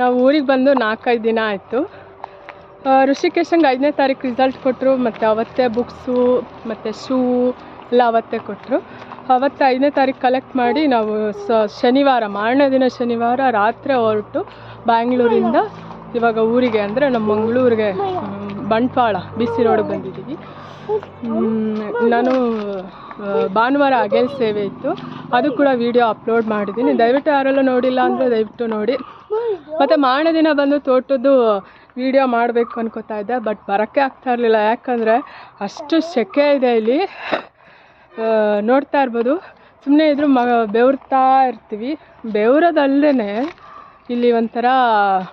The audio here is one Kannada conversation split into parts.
ನಾವು ಊರಿಗೆ ಬಂದು ನಾಲ್ಕೈದು ದಿನ ಆಯಿತು. ಋಷಿಕೇಶಂಗೆ ಐದನೇ ತಾರೀಕು ರಿಸಲ್ಟ್ ಕೊಟ್ಟರು ಮತ್ತು ಅವತ್ತೇ ಬುಕ್ಸು ಮತ್ತು ಶೂ ಎಲ್ಲ ಅವತ್ತೇ ಕೊಟ್ಟರು ಅವತ್ತು ಐದನೇ ತಾರೀಕು ಕಲೆಕ್ಟ್ ಮಾಡಿ ನಾವು ಸ, ಶನಿವಾರ, ಮಾರನೇ ದಿನ ಶನಿವಾರ ರಾತ್ರಿ ಹೊರಟು ಬ್ಯಾಂಗ್ಳೂರಿಂದ ಇವಾಗ ಊರಿಗೆ ಅಂದರೆ ನಮ್ಮ ಮಂಗಳೂರಿಗೆ ಬಂಟ್ವಾಳ ಬಿಸಿ ರೋಡಿಗೆ ಬಂದಿದ್ದೀವಿ. ನಾನು ಭಾನುವಾರ ಅಗೆಲ್ ಸೇವೆ ಇತ್ತು. ಅದು ಕೂಡ ವೀಡಿಯೋ ಅಪ್ಲೋಡ್ ಮಾಡಿದ್ದೀನಿ. ದಯವಿಟ್ಟು ಯಾರೆಲ್ಲ ನೋಡಿಲ್ಲ ಅಂದರೆ ದಯವಿಟ್ಟು ನೋಡಿ. ಮತ್ತು ಮಾರನೇ ದಿನ ಬಂದು ತೋಟದ್ದು ವಿಡಿಯೋ ಮಾಡಬೇಕು ಅನ್ಕೋತಾ ಇದ್ದೆ ಬಟ್ ಬರೋಕ್ಕೆ ಆಗ್ತಾ ಇರಲಿಲ್ಲ. ಯಾಕಂದರೆ ಅಷ್ಟು ಸೆಕೆ ಇದೆ ಇಲ್ಲಿ. ನೋಡ್ತಾ ಇರ್ಬೋದು. ಸುಮ್ಮನೆ ಇದ್ರೂ ಮ, ಬೆವರ್ತಾ ಇರ್ತೀವಿ. ಬೆವರೋದಲ್ಲದೆ ಇಲ್ಲಿ ಒಂಥರ,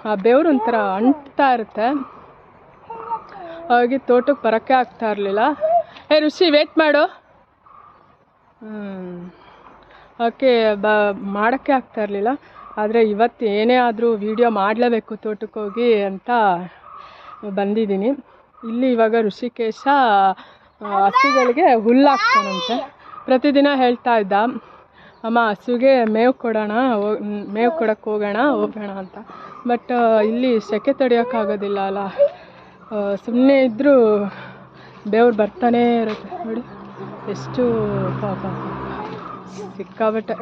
ಆ ಬೆವರು ಒಂಥರ ಅಂಟ್ತಾ ಇರುತ್ತೆ. ಹಾಗೆ ತೋಟಕ್ಕೆ ಬರೋಕ್ಕೆ ಆಗ್ತಾ ಇರಲಿಲ್ಲ. ಏ, ಋಷಿ ವೇಟ್ ಮಾಡು. ಓಕೆ ಬ, ಮಾಡೋಕ್ಕೆ ಆಗ್ತಾ ಇರಲಿಲ್ಲ. ಆದರೆ ಇವತ್ತು ಏನೇ ಆದರೂ ವೀಡಿಯೋ ಮಾಡಲೇಬೇಕು ತೋಟಕ್ಕೆ ಹೋಗಿ ಅಂತ ಬಂದಿದ್ದೀನಿ. ಇಲ್ಲಿ ಇವಾಗ ಋಷಿಕೇಶ ಹಸುಗಳಿಗೆ ಹುಲ್ಲು ಹಾಕ್ತಾನಂತೆ. ಪ್ರತಿದಿನ ಹೇಳ್ತಾ ಇದ್ದ, ಅಮ್ಮ, ಹಸುಗೆ ಮೇವು ಕೊಡೋಣ ಮೇವು ಕೊಡೋಕ್ಕೆ ಹೋಗೋಣ ಹೋಗೋಣ ಅಂತ. ಬಟ್ ಇಲ್ಲಿ ಸೆಕೆ ತಡೆಯೋಕ್ಕಾಗೋದಿಲ್ಲ ಅಲ್ಲ. ಸುಮ್ಮನೆ ಇದ್ದರೂ ದೇವ್ರು ಬರ್ತಾನೇ ಇರುತ್ತೆ. ನೋಡಿ, ಎಷ್ಟು ಪಾಪ. ಸಿಕ್ಕಾಬಟ್ಟೆ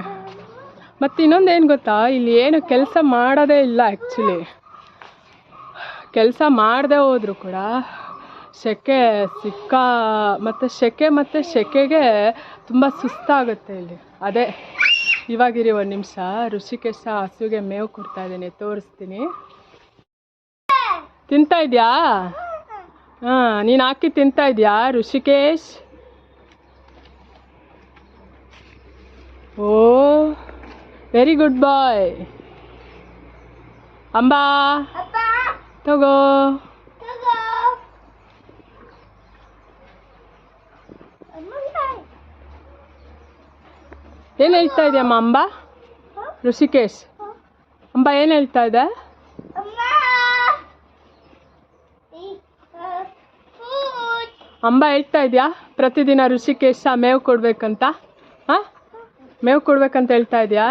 ಮತ್ತು ಇನ್ನೊಂದು ಏನು ಗೊತ್ತಾ? ಇಲ್ಲಿ ಏನು ಕೆಲಸ ಮಾಡೋದೇ ಇಲ್ಲ ಆ್ಯಕ್ಚುಲಿ ಕೆಲಸ ಮಾಡದೆ ಹೋದರೂ ಕೂಡ ಸೆಕೆ ಸಿಕ್ಕಾ ಮತ್ತು ಸೆಕೆ ಮತ್ತು ಸೆಕೆಗೆ ತುಂಬ ಸುಸ್ತಾಗುತ್ತೆ ಇಲ್ಲಿ. ಅದೇ, ಇವಾಗಿರಿ ಒಂದು ನಿಮಿಷ. ಋಷಿಕೇಶ ಹಸುಗೆ ಮೇವು ಕೊಡ್ತಾ ಇದ್ದೀನಿ, ತೋರಿಸ್ತೀನಿ. ತಿಂತಾ ಇದೆಯಾ? ಹಾಂ, ನೀನು ಹಾಕಿ ತಿಂತಾ ಇದೆಯಾ, ಋಷಿಕೇಶ್? ಓ ವೆರಿ ಗುಡ್ ಬಾಯ್ ಅಂಬಾ. ತಗೋ. ಏನು ಹೇಳ್ತಾ ಇದೆಯಮ್ಮ ಅಂಬಾ? ಋಷಿಕೇಶ್. ಅಂಬಾ ಏನು ಹೇಳ್ತಾ ಇದೆ? ಅಂಬಾ ಹೇಳ್ತಾ ಇದೆಯಾ? ಪ್ರತಿದಿನ ಋಷಿಕೇಶ ಮೇವು ಕೊಡ್ಬೇಕಂತ? ಹಾಂ? ಮೇವು ಕೊಡ್ಬೇಕಂತ ಹೇಳ್ತಾ ಇದೆಯಾ?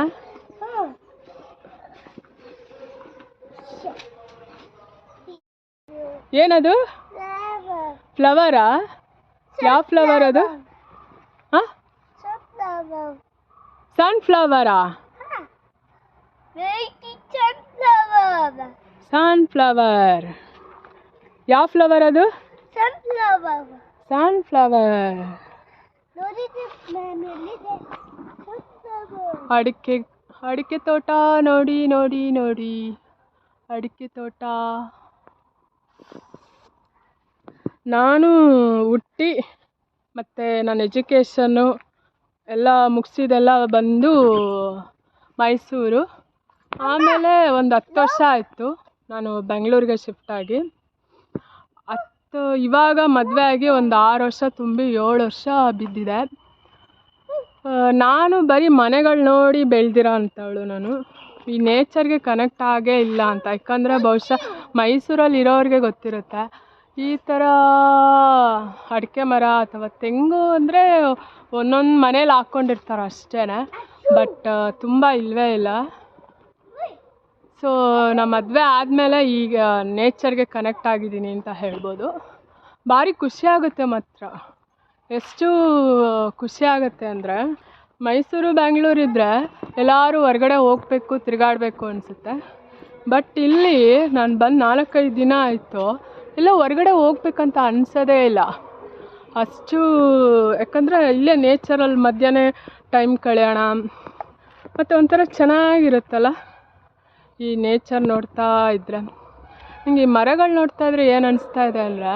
ಏನದು? ಫ್ಲವರಾ ಯಾವ ಫ್ಲವರ್ ಅದು? ಹಾಂ ಸನ್ಫ್ಲವರಾ ಸನ್ಫ್ಲವರ್ ಯಾವ ಫ್ಲವರ್ ಅದು? ಸನ್ಫ್ಲವರ್ ಅಡಿಕೆ ಅಡಿಕೆ ತೋಟ ನೋಡಿ ನೋಡಿ ನೋಡಿ. ಅಡಿಕೆ ತೋಟ. ನಾನು ಹುಟ್ಟಿ ಮತ್ತು ನನ್ನ ಎಜುಕೇಷನ್ನು ಎಲ್ಲ ಮುಗಿಸಿದೆಲ್ಲ ಬಂದು ಮೈಸೂರು. ಆಮೇಲೆ ಒಂದು ಹತ್ತು ವರ್ಷ ಆಯಿತು ನಾನು ಬೆಂಗಳೂರಿಗೆ ಶಿಫ್ಟ್ ಆಗಿ. ಹತ್ತು, ಇವಾಗ ಮದುವೆ ಆಗಿ ಒಂದು ಆರು ವರ್ಷ ತುಂಬಿ ಏಳು ವರ್ಷ ಬಿದ್ದಿದೆ. ನಾನು ಬರೀ ಮನೆಗಳು ನೋಡಿ ಬೆಳೆದಿರೋ ಅಂಥವಳು ನಾನು. ಈ ನೇಚರ್ಗೆ ಕನೆಕ್ಟ್ ಆಗೇ ಇಲ್ಲ ಅಂತ. ಯಾಕಂದರೆ ಬಹುಶಃ ಮೈಸೂರಲ್ಲಿ ಇರೋರಿಗೆ ಗೊತ್ತಿರುತ್ತೆ. ಈ ಥರ ಅಡಿಕೆ ಮರ ಅಥವಾ ತೆಂಗು ಅಂದರೆ ಒಂದೊಂದು ಮನೇಲಿ ಹಾಕ್ಕೊಂಡಿರ್ತಾರೆ ಅಷ್ಟೇ ಬಟ್ ತುಂಬ ಇಲ್ಲವೇ ಇಲ್ಲ. ಸೊ ನಮ್ಮ ಮದುವೆ ಆದಮೇಲೆ ಈಗ ನೇಚರ್ಗೆ ಕನೆಕ್ಟ್ ಆಗಿದ್ದೀನಿ ಅಂತ ಹೇಳ್ಬೋದು. ಭಾರಿ ಖುಷಿ ಆಗುತ್ತೆ ಮಾತ್ರ. ಎಷ್ಟು ಖುಷಿ ಆಗುತ್ತೆ ಅಂದರೆ ಮೈಸೂರು ಬೆಂಗಳೂರಿದ್ರೆ ಎಲ್ಲರೂ ಹೊರ್ಗಡೆ ಹೋಗ್ಬೇಕು, ತಿರುಗಾಡಬೇಕು ಅನಿಸುತ್ತೆ. ಬಟ್ ಇಲ್ಲಿ ನಾನು ಬಂದು ನಾಲ್ಕೈದು ದಿನ ಆಯಿತು. ಇಲ್ಲ ಹೊರ್ಗಡೆ ಹೋಗ್ಬೇಕಂತ ಅನ್ಸೋದೇ ಇಲ್ಲ. ಅಷ್ಟು, ಯಾಕಂದರೆ ಇಲ್ಲೇ ನೇಚರಲ್ಲಿ ಮಧ್ಯಾಹ್ನ ಟೈಮ್ ಕಳೆಯೋಣ. ಮತ್ತು ಒಂಥರ ಚೆನ್ನಾಗಿರುತ್ತಲ್ಲ? ಈ ನೇಚರ್ ನೋಡ್ತಾ ಇದ್ದರೆ ನನಗೆ ಈ ಮರಗಳು ನೋಡ್ತಾ ಇದ್ರೆ ಏನು ಅನಿಸ್ತಾ ಇದೆ ಅಂದರೆ,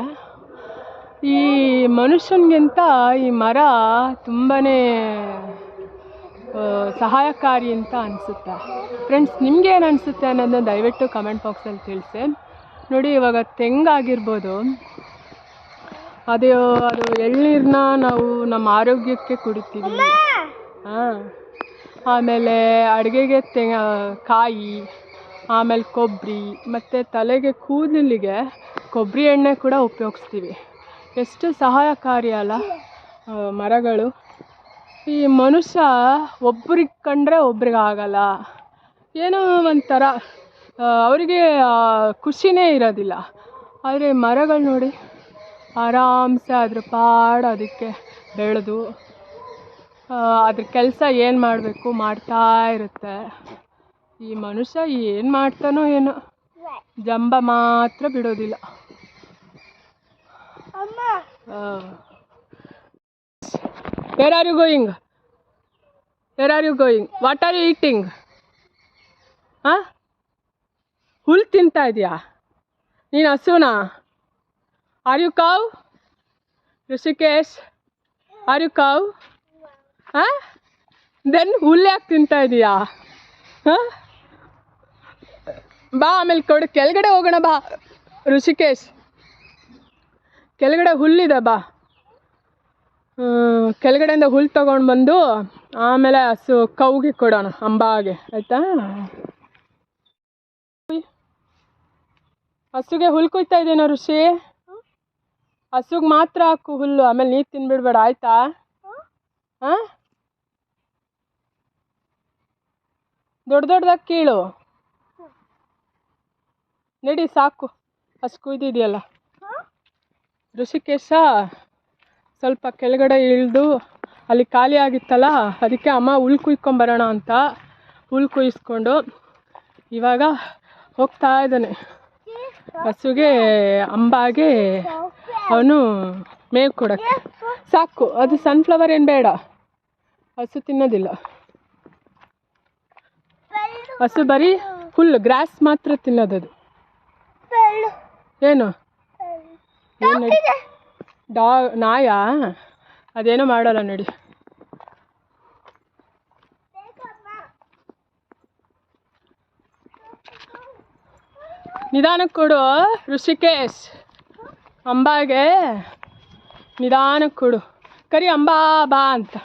ಈ ಮನುಷ್ಯನಿಗಿಂತ ಈ ಮರ ತುಂಬಾ ಸಹಾಯಕಾರಿ ಅಂತ ಅನಿಸುತ್ತೆ. ಫ್ರೆಂಡ್ಸ್ ನಿಮ್ಗೆ ಏನು ಅನಿಸುತ್ತೆ ಅನ್ನೋದನ್ನ ದಯವಿಟ್ಟು ಕಮೆಂಟ್ ಬಾಕ್ಸಲ್ಲಿ ತಿಳಿಸಿ. ನೋಡಿ ಇವಾಗ ತೆಂಗಾಗಿರ್ಬೋದು ಅದೇ ಅದು ಎಳ್ನೀರನ್ನ ನಾವು ನಮ್ಮ ಆರೋಗ್ಯಕ್ಕೆ ಕುಡಿತೀವಿ ಹಾಂ ಆಮೇಲೆ ಅಡುಗೆಗೆ ತೆ ಕಾಯಿ ಆಮೇಲೆ ಕೊಬ್ಬರಿ ಮತ್ತು ತಲೆಗೆ ಕೂದಲಿಗೆ ಕೊಬ್ಬರಿ ಎಣ್ಣೆ ಕೂಡ ಉಪಯೋಗಿಸ್ತೀವಿ. ಎಷ್ಟು ಸಹಾಯಕಾರಿ ಅಲ್ಲ ಮರಗಳು. ಈ ಮನುಷ್ಯ ಒಬ್ರಿಗೆ ಕಂಡ್ರೆ ಒಬ್ರಿಗೆ ಆಗಲ್ಲ. ಏನೋ ಒಂಥರ ಅವರಿಗೆ ಖುಷಿನೇ ಇರೋದಿಲ್ಲ. ಆದರೆ ಮರಗಳು ನೋಡಿ ಆರಾಮ್ಸೆ ಅದ್ರ ಪಾಡು ಅದಕ್ಕೆ ಬೆಳೆದು ಅದ್ರ ಕೆಲಸ ಏನು ಮಾಡಬೇಕು ಮಾಡ್ತಾ ಇರುತ್ತೆ. ಈ ಮನುಷ್ಯ ಏನು ಮಾಡ್ತಾನೋ ಏನೋ ಜಂಬ ಮಾತ್ರ ಬಿಡೋದಿಲ್ಲ. Where are you going where are you going what are you eating ಹಾಂ ಹುಲ್ಲು ತಿಂತಾ ಇದೆಯಾ? ನೀನು ಹಸುನಾ? ಆರ್ ಯು ಕಾವ್ ಋಷಿಕೇಶ್ ಆರ್ ಯು ಕಾವ್ ಹಾಂ ದೆನ್ ಹುಲ್ಲು ಯಾಕೆ ತಿಂತಾ ಇದೀಯಾ? ಹಾಂ ಬಾ ಆಮೇಲೆ ಕೊಡು. ಕೆಳಗಡೆ ಹೋಗೋಣ ಬಾ. ಋಷಿಕೇಶ್ ಕೆಳಗಡೆ ಹುಲ್ಲಿದೆ ಬಾ. ಕೆಳಗಡೆಯಿಂದ ಹುಲ್ಲು ತಗೊಂಡು ಬಂದು ಆಮೇಲೆ ಹಸು ಕೌಗೆ ಕೊಡೋಣ, ಅಂಬಾಗೆ, ಆಯಿತಾ? ಹಸುಗೆ ಹುಲ್ಲು ಕುಯ್ತಾ ಇದ್ದೀನೋ ಋಷಿ? ಹಸುಗೆ ಮಾತ್ರ ಹಾಕು ಹುಲ್ಲು, ಆಮೇಲೆ ನೀರು ತಿನ್ಬಿಡ್ಬೇಡ, ಆಯ್ತಾ? ಹಾಂ ದೊಡ್ಡ ದೊಡ್ಡದಾಗಿ ಕೀಳು. ನಡಿ ಸಾಕು, ಹಸು ಕುಯ್ದಿದೆಯಲ್ಲ. ಋಷಿಕೇಶ ಸ್ವಲ್ಪ ಕೆಳಗಡೆ ಇಳಿದು ಅಲ್ಲಿ ಖಾಲಿ ಆಗಿತ್ತಲ್ಲ ಅದಕ್ಕೆ ಅಮ್ಮ ಹುಲ್ ಕುಯ್ಕೊಂಬರೋಣ ಅಂತ ಹುಲ್ ಕುಯ್ಸ್ಕೊಂಡು ಇವಾಗ ಹೋಗ್ತಾ ಇದ್ದಾನೆ. ಹಸುಗೆ ಅಂಬಾಗೆ ಅವನು ಮೇವು ಕೊಡೋಕ್ಕೆ. ಸಾಕು ಅದು ಸನ್ಫ್ಲವರ್ ಏನು ಬೇಡ. ಹಸು ತಿನ್ನೋದಿಲ್ಲ. ಹಸು ಬರೀ ಹುಲ್ಲು ಗ್ರಾಸ್ ಮಾತ್ರ ತಿನ್ನೋದದು. ಏನು? ಏನು ಡಾ, ನಾಯ? ಅದೇನು ಮಾಡಲ್ಲ ನೋಡಿ. ನಿಧಾನಕ್ಕೆ ಕೊಡು, ಋಷಿಕೇಶ್. ಅಂಬಾಗೆ ನಿಧಾನಕ್ಕೆ ಕೊಡು. ಕರಿ ಅಂಬಾ ಬಾ ಅಂತ.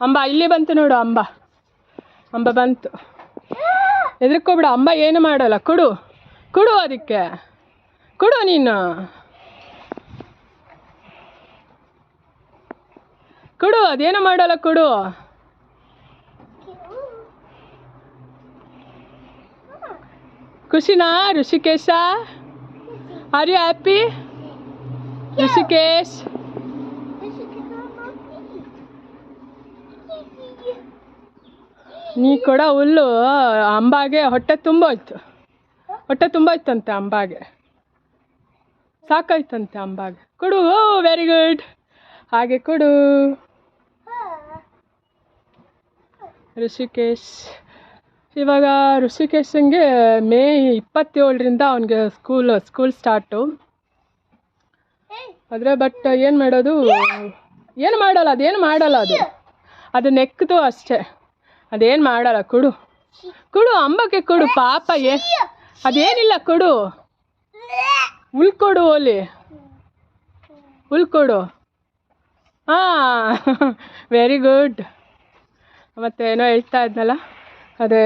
ಅಂಬ, ಇಲ್ಲಿ ಬಂತು ನೋಡು ಅಂಬ. ಅಂಬ ಬಂತು. ಹೆದರ್ಕೋಬಿಡ ಅಂಬ ಏನು ಮಾಡಲ್ಲ. ಕೊಡು. ಕೊಡು ಅದಕ್ಕೆ. ಕೊಡು ನೀನು. ಕೊಡು, ಅದೇನು ಮಾಡಲ್ಲ ಕೊಡು. ಖುಷಿನಾ, Rishikesh? Are you happy Rishikesh? ನೀ ಕೊಡೋ ಹುಲ್ಲು, ಅಂಬಾಗೆ ಹೊಟ್ಟೆ ತುಂಬೋಯ್ತು. ಹೊಟ್ಟೆ ತುಂಬೋಯ್ತಂತೆ ಅಂಬಾಗೆ. ಸಾಕಾಯ್ತಂತೆ ಅಂಬಾಗ. ಕೊಡು, ಓ ವೆರಿ ಗುಡ್ ಹಾಗೆ ಕೊಡು. ಋಷಿಕೇಶ್. ಇವಾಗ ಋಷಿಕೇಶಂಗೆ ಮೇ ಇಪ್ಪತ್ತೇಳರಿಂದ ಅವನಿಗೆ ಸ್ಕೂಲ್ ಸ್ಕೂಲ್ ಸ್ಟಾರ್ಟು ಆದರೆ ಬಟ್ ಏನು ಮಾಡೋದು? ಏನು ಮಾಡಲ್ಲ, ಅದೇನು ಮಾಡಲ್ಲ ಅದು. ಅದು ನೆಕ್ದು ಅಷ್ಟೇ. ಅದೇನು ಮಾಡಲ್ಲ, ಕೊಡು. ಕೊಡು ಅಂಬಕ್ಕೆ ಕೊಡು, ಪಾಪ ಏ. ಅದೇನಿಲ್ಲ, ಕೊಡು. ಹುಲ್ ಕೊಡು ಓಲಿ. ಉಳ್ಕೊಡು. ಕೊಡು ಹಾಂ. ವೆರಿ ಗುಡ್ ಮತ್ತೆ ಏನೋ ಹೇಳ್ತಾ ಇದ್ನಲ್ಲ? ಅದೇ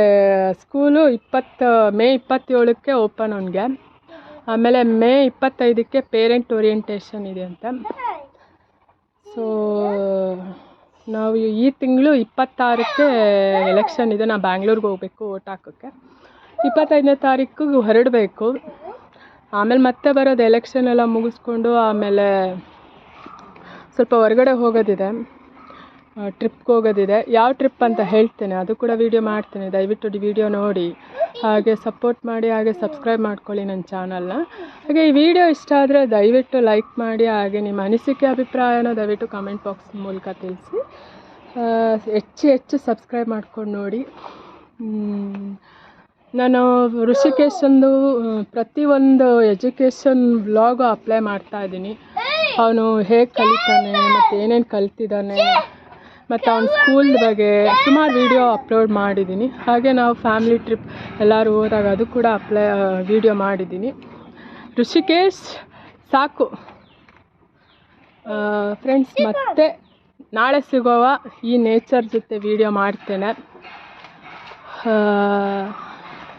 ಸ್ಕೂಲು ಇಪ್ಪತ್ತು, ಮೇ ಇಪ್ಪತ್ತೇಳಕ್ಕೆ ಓಪನ್ ಅವನಿಗೆ. ಆಮೇಲೆ ಮೇ ಇಪ್ಪತ್ತೈದಕ್ಕೆ ಪೇರೆಂಟ್ ಓರಿಯೆಂಟೇಷನ್ ಇದೆ ಅಂತ. ಸೊ ನಾವು ಈ ತಿಂಗಳು ಇಪ್ಪತ್ತಾರಕ್ಕೆ ಎಲೆಕ್ಷನ್ ಇದೆ. ನಾವು ಬ್ಯಾಂಗ್ಳೂರ್ಗೆ ಹೋಗ್ಬೇಕು ಓಟ್ ಹಾಕೋಕ್ಕೆ. ಇಪ್ಪತ್ತೈದನೇ ತಾರೀಕು ಹೊರಡಬೇಕು. ಆಮೇಲೆ ಮತ್ತೆ ಬರೋದು ಎಲೆಕ್ಷನ್ ಎಲ್ಲ ಮುಗಿಸ್ಕೊಂಡು ಆಮೇಲೆ ಸ್ವಲ್ಪ ಹೊರಗಡೆ ಹೋಗೋದಿದೆ. ಟ್ರಿಪ್ಗೆ ಹೋಗೋದಿದೆ. ಯಾವ ಟ್ರಿಪ್ ಅಂತ ಹೇಳ್ತೇನೆ, ಅದು ಕೂಡ ವೀಡಿಯೋ ಮಾಡ್ತೇನೆ. ದಯವಿಟ್ಟು ವಿಡಿಯೋ ನೋಡಿ. ಹಾಗೆ ಸಪೋರ್ಟ್ ಮಾಡಿ, ಹಾಗೆ ಸಬ್ಸ್ಕ್ರೈಬ್ ಮಾಡ್ಕೊಳ್ಳಿ ನನ್ನ ಚಾನಲ್ನ ಹಾಗೆ ಈ ವಿಡಿಯೋ ಇಷ್ಟ ಆದರೆ ದಯವಿಟ್ಟು ಲೈಕ್ ಮಾಡಿ, ಹಾಗೆ ನಿಮ್ಮ ಅನಿಸಿಕೆ, ಅಭಿಪ್ರಾಯನ ದಯವಿಟ್ಟು ಕಮೆಂಟ್ ಬಾಕ್ಸ್ ಮೂಲಕ ತಿಳಿಸಿ. ಹೆಚ್ಚು ಹೆಚ್ಚು ಸಬ್ಸ್ಕ್ರೈಬ್ ಮಾಡ್ಕೊಂಡು ನೋಡಿ. ನಾನು ಋಷಿಕೇಶಂದು ಪ್ರತಿಯೊಂದು ಎಜುಕೇಷನ್ ವ್ಲಾಗು ಅಪ್ಲೈ ಮಾಡ್ತಾ ಇದ್ದೀನಿ. ಅವನು ಹೇಗೆ ಕಲಿತಾನೆ, ಮತ್ತು ಏನೇನು ಕಲ್ತಿದ್ದಾನೆ, ಮತ್ತು ಅವ್ನ ಸ್ಕೂಲ್ ಬಗ್ಗೆ ಸುಮಾರು ವೀಡಿಯೋ ಅಪ್ಲೋಡ್ ಮಾಡಿದ್ದೀನಿ. ಹಾಗೆ ನಾವು ಫ್ಯಾಮಿಲಿ ಟ್ರಿಪ್ ಎಲ್ಲರೂ ಹೋದಾಗ ಅದು ಕೂಡ ಅಪ್ಲೈ ವೀಡಿಯೋ ಮಾಡಿದ್ದೀನಿ. ಋಷಿಕೇಶ್, ಸಾಕು. ಫ್ರೆಂಡ್ಸ್ ಮತ್ತೆ ನಾಳೆ ಸಿಗೋವ ಈ ನೇಚರ್ ಜೊತೆ ವೀಡಿಯೋ ಮಾಡ್ತೇನೆ.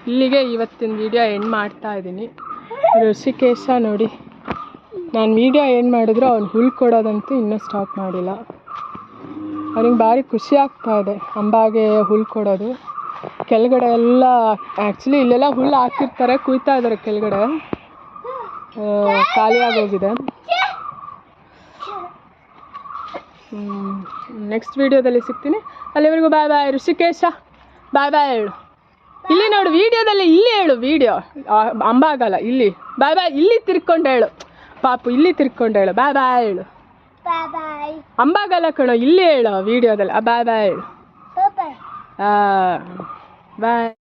ಇಲ್ಲಿಗೆ ಇವತ್ತಿನ ವೀಡಿಯೋ ಎಂಡ್ ಮಾಡ್ತಾ ಇದ್ದೀನಿ. ಋಷಿಕೇಶ ನೋಡಿ. ನಾನು ವಿಡಿಯೋ ಏನು ಮಾಡಿದ್ರು ಅವ್ನು ಹುಲ್ ಕೊಡೋದಂತೂ ಇನ್ನೂ ಸ್ಟಾಪ್ ಮಾಡಿಲ್ಲ. ಅವನಿಗೆ ಭಾರಿ ಖುಷಿ ಆಗ್ತಾ ಇದೆ ಅಂಬಾಗೆ ಹುಲ್ ಕೊಡೋದು. ಕೆಳಗಡೆ ಎಲ್ಲ ಆ್ಯಕ್ಚುಲಿ ಇಲ್ಲೆಲ್ಲ ಹುಲ್ಲು ಹಾಕಿರ್ತಾರೆ ಕುಯ್ತಾ ಇದ್ದಾರೆ ಕೆಳಗಡೆ. ಆ, ಖಾಲಿ ಆಗೋಗಿದೆ. ನೆಕ್ಸ್ಟ್ ವಿಡಿಯೋದಲ್ಲಿ ಸಿಗ್ತೀನಿ. ಅಲ್ಲಿವರೆಗೂ ಬಾಯ್ ಬಾಯ್ ಋಷಿಕೇಶ. ಬಾಯ್ ಬಾಯ್ ಹೇಳು. ಇಲ್ಲಿ ನೋಡು ವಿಡಿಯೋದಲ್ಲಿ ಇಲ್ಲಿ ಹೇಳು ವಿಡಿಯೋ. ಅಂಬಾಗಲ್ಲ ಇಲ್ಲಿ. ಬಾಯ್ ಬಾಯ್ ಇಲ್ಲಿ ತಿರ್ಕೊಂಡು ಹೇಳು. ಪಾಪು ಇಲ್ಲಿ ತಿರ್ಕೊಂಡು ಹೇಳು. ಬಾಯ್ ಬಾಯ್ ಹೇಳು. ಅಂಬಾಗಲ್ಲ ಕಣೋ ಇಲ್ಲಿ ಹೇಳು ವಿಡಿಯೋದಲ್ಲಿ. ಬಾಯ್ ಬಾಯ್ ಹೇಳು. ಬಾಯ್.